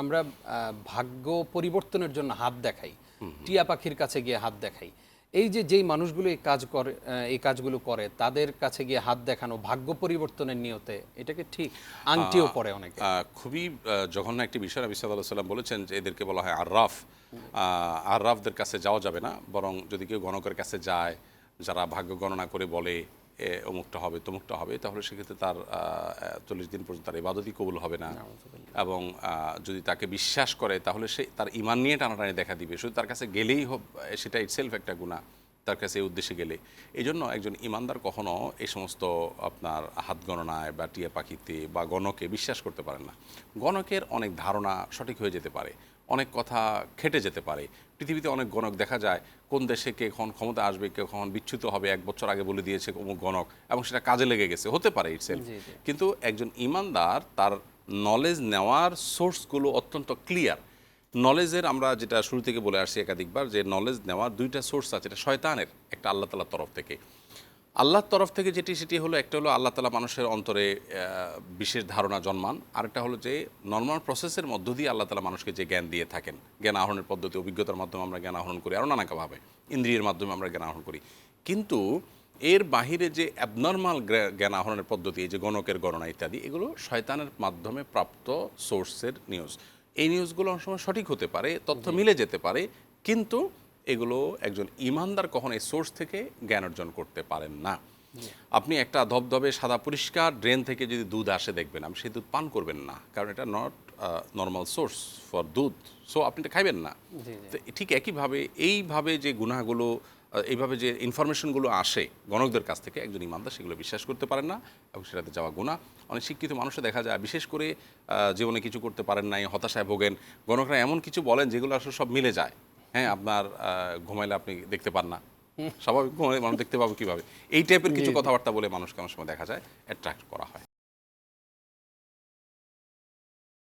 আমরা ভাগ্য পরিবর্তনের জন্য হাত দেখাই। টিয়া পাখির কাছে গিয়ে হাত দেখাই। এই যে যেই মানুষগুলো এই কাজ করে এই কাজগুলো করে তাদের কাছে গিয়ে হাত দেখানো ভাগ্য পরিবর্তনের নিয়তে এটাকে ঠিক? আংটিও পরে অনেকে। খুবই জঘন্য একটি বিষয়। নবী সাল্লাহ সাল্লাম বলেছেন যে এদেরকে বলা হয় আর্রাফ আর্রাফদের কাছে যাওয়া যাবে না বরং যদি কেউ গণকের কাছে যায় যারা ভাগ্য গণনা করে বলে অমুকটা হবে তমুকটা হবে তাহলে সেক্ষেত্রে তার চল্লিশ দিন পর্যন্ত তার ইবাদতই কবুল হবে না। এবং যদি তাকে বিশ্বাস করে তাহলে সে তার ইমান নিয়ে টানাটানি দেখা দিবে। শুধু তার কাছে গেলেই হোক সেটা ইটসেলফ একটা গুণা তার কাছে এই উদ্দেশ্যে গেলে। এই জন্য একজন ইমানদার কখনও এই সমস্ত আপনার হাত গণনায় বা টিয়া পাখিতে বা গণকে বিশ্বাস করতে পারেন না। গণকের অনেক ধারণা সঠিক হয়ে যেতে পারে। অনেক কথা খেটে যেতে পারে। পৃথিবীতে অনেক গণক দেখা যায় কোন দেশে কে কখন ক্ষমতা আসবে কে কখন বিচ্যুত হবে এক বছর আগে বলে দিয়েছে অমুক গণক এবং সেটা কাজে লেগে গেছে। হতে পারে ইটসেলফ জি। কিন্তু একজন ইমানদার তার নলেজ নেওয়ার সোর্সগুলো অত্যন্ত ক্লিয়ার নলেজের আমরা যেটা শুরু থেকে বলে আসছি একাধিকবার যে নলেজ নেওয়ার দুইটা সোর্স আছে এটা শয়তানের একটা আল্লাহ তালার তরফ থেকে। আল্লাহর তরফ থেকে যেটি সেটি হলো একটা হলো আল্লাহ তালা মানুষের অন্তরে বিশেষ ধারণা জন্মান। আরেকটা হলো যে নর্মাল প্রসেসের মধ্য দিয়ে আল্লাহ তালা মানুষকে যে জ্ঞান দিয়ে থাকেন জ্ঞান আহরণের পদ্ধতি অভিজ্ঞতার মাধ্যমে আমরা জ্ঞান আহরণ করি আরও নানাকাভাবে ইন্দ্রিয়ের মাধ্যমে আমরা জ্ঞান আহরণ করি। কিন্তু এর বাহিরে যে অ্যাবনর্মাল জ্ঞান আহরণের পদ্ধতি এই যে গণকের গণনা ইত্যাদি এগুলো শয়তানের মাধ্যমে প্রাপ্ত সোর্সের নিউজ এই নিউজগুলো অনেক সময় সঠিক হতে পারে তথ্য মিলে যেতে পারে কিন্তু এগুলো একজন ইমানদার কখনো এই সোর্স থেকে জ্ঞান অর্জন করতে পারেন না। আপনি একটা ধবধবে সাদা পরিষ্কার ড্রেন থেকে যদি দুধ আসে দেখবেন আপনি সেই দুধ পান করবেন না কারণ এটা নট নর্মাল সোর্স ফর দুধ সো আপনি এটা খাইবেন না। তো ঠিক একইভাবে এইভাবে যে গুনাহগুলো এইভাবে যে ইনফরমেশনগুলো আসে গণকদের কাছ থেকে একজন ইমানদার সেগুলো বিশ্বাস করতে পারেন না এবং সেটাতে যাওয়া গুণা। অনেক শিক্ষিত মানুষে দেখা যায় বিশেষ করে জীবনে কিছু করতে পারেন নাই হতাশায় ভোগেন। গণকরা এমন কিছু বলেন যেগুলো আসলে সব মিলে যায়। হ্যাঁ আপনার ঘুমাইলে আপনি দেখতে পান না। স্বাভাবিক ঘুমাইলে মানুষ দেখতে পাবো কীভাবে? এই টাইপের কিছু কথাবার্তা বলে মানুষকে অনেক সময় দেখা যায় অ্যাট্রাক্ট করা হয়।